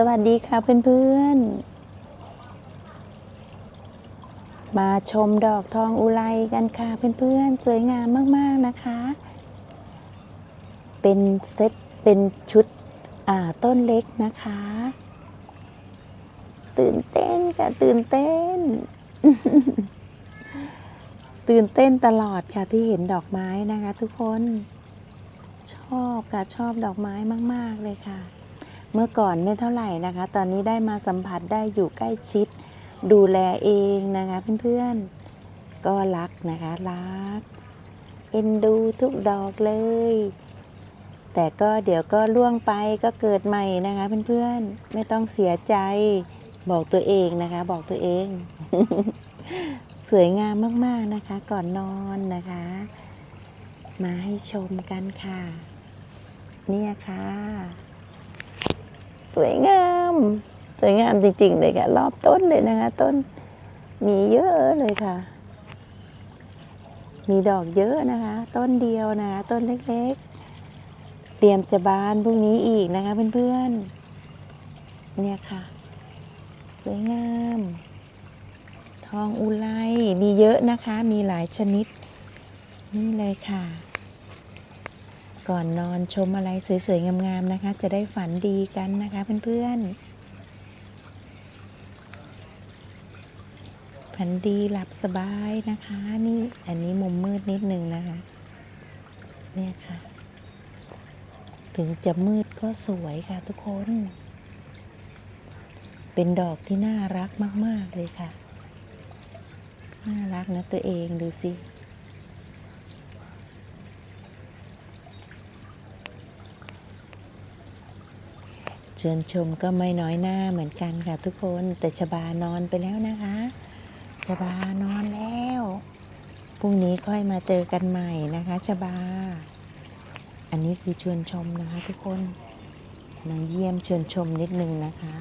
สวัสดีค่ะเพื่อนๆ มาชมดอกทองอุไรกันค่ะเพื่อนๆ สวยงามมากๆนะคะ เป็นเซตเป็นชุดอ่าต้นเล็กนะคะ ตื่นเต้นค่ะตื่นเต้น ตื่นเต้นตลอดค่ะที่เห็นดอกไม้นะคะ ทุกคน ชอบค่ะชอบดอกไม้มาก ๆ เลยค่ะ เมื่อก่อนไม่เท่าไหร่นะคะ ตอนนี้ได้มาสัมผัสได้อยู่ใกล้ชิด ดูแลเองนะคะเพื่อนๆ ก็รักนะคะรัก เอ็นดูทุกดอกเลย แต่ก็เดี๋ยวก็ล่วงไปก็เกิดใหม่นะคะเพื่อนๆ ไม่ต้องเสียใจ บอกตัวเองนะคะ บอกตัวเอง สวยงามมากๆนะคะ ก่อนนอนนะคะ มาให้ชมกันค่ะ เนี่ยค่ะ สวยงามสวยงามจริง ๆ เลยค่ะ รอบต้นเลยนะคะ ต้น มีเยอะเลยค่ะ มีดอกเยอะนะคะ ต้นเดียวนะะต้นเล็กๆ เตรียมจะบานพรุ่งนี้อีกนะคะเพื่อนๆ เนี่ยค่ะ สวยงาม ทองอุไรมีเยอะนะคะ มีหลายชนิด นี่เลยค่ะ ก่อนนอนชมอะไรสวยๆ งามๆ นะคะ จะได้ฝันดีกันนะคะเพื่อนๆ ฝันดีหลับสบายนะคะ นี่อันนี้มุมมืดนิดนึงนะคะ เนี่ยค่ะ ถึงจะมืดก็สวยค่ะทุกคน เป็นดอกที่น่ารักมาก ๆ เลยค่ะ น่ารักนะตัวเองดูสิ เชิญชมก็ไม่น้อยหน้าเหมือนกันค่ะทุกคนแต่ชบานอนไปแล้วนะคะชบานอนแล้วพรุ่งนี้ค่อยมาเจอกันใหม่นะคะชบา อันนี้คือชวนชมนะคะทุกคนมาเยี่ยมเชิญชมนิดนึงนะคะ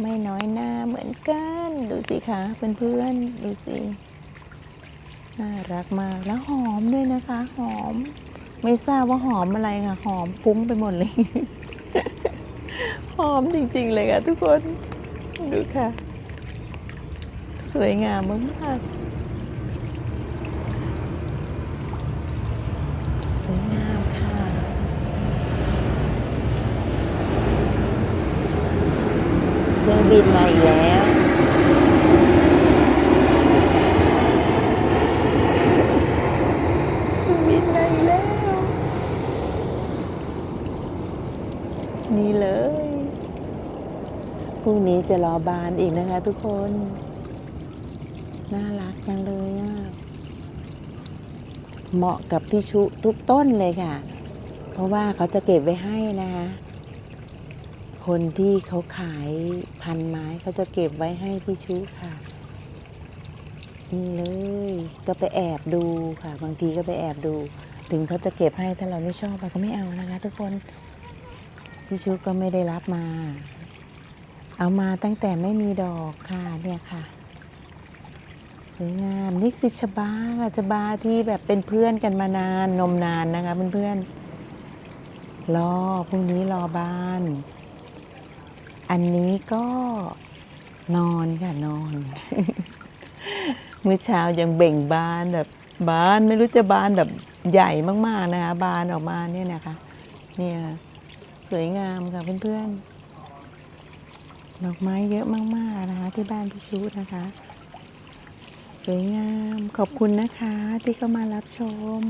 ไม่น้อยหน้าเหมือนกัน ดูสิคะเพื่อนๆดูสิน่ารักมากแล้วหอมด้วยนะคะ หอม ไม่ทราบว่าหอมอะไรค่ะ หอมฟุ้งไปหมดเลย หอมจริงๆเลยค่ะทุกคน ดูค่ะ สวยงามมากๆสวยงามค่ะ เครื่องบินมาอีกแล้ว บินมาอีกแล้ว นี่เลย พ รุ่งนี้จะรอบานอีกนะคะทุกคน น่ารักจังเลยอะเหมาะกับพี่ชุทุกต้นเลยค่ะ เพราะว่าเขาจะเก็บไว้ให้นะคะคนที่เขาขายพันไม้เขาจะเก็บไว้ให้พี่ชุค่ะ นี่เลยก็ไปแอบดูค่ะ บางทีก็ไปแอบดู ถึงเขาจะเก็บให้ถ้าเราไม่ชอบเราก็ไม่เอานะคะ ทุกคนพี่ชุก็ไม่ได้รับมา เอามาตั้งแต่ไม่มีดอกค่ะเนี่ยค่ะสวยงามนี่คือชบาค่ะชบาที่แบบเป็นเพื่อนกันมานานนมนานนะคะเพื่อนๆรอพรุ่งนี้รอบาน อันนี้ก็นอนค่ะนอน เมื่อเช้ายังเบ่งบานแบบบานไม่รู้จะบานแบบใหญ่มากๆนะคะบานออกมาเนี่ยนะคะ เนี่ยสวยงามค่ะเพื่อนๆ ดอกไม้เยอะมากๆนะคะ ที่บ้านพี่ชูนะคะ สวยงามขอบคุณนะคะที่เข้ามารับชม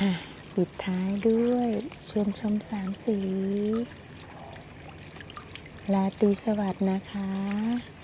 อะปิดท้ายด้วยชวนชมสามสีลาตรีสวัสดิ์นะคะ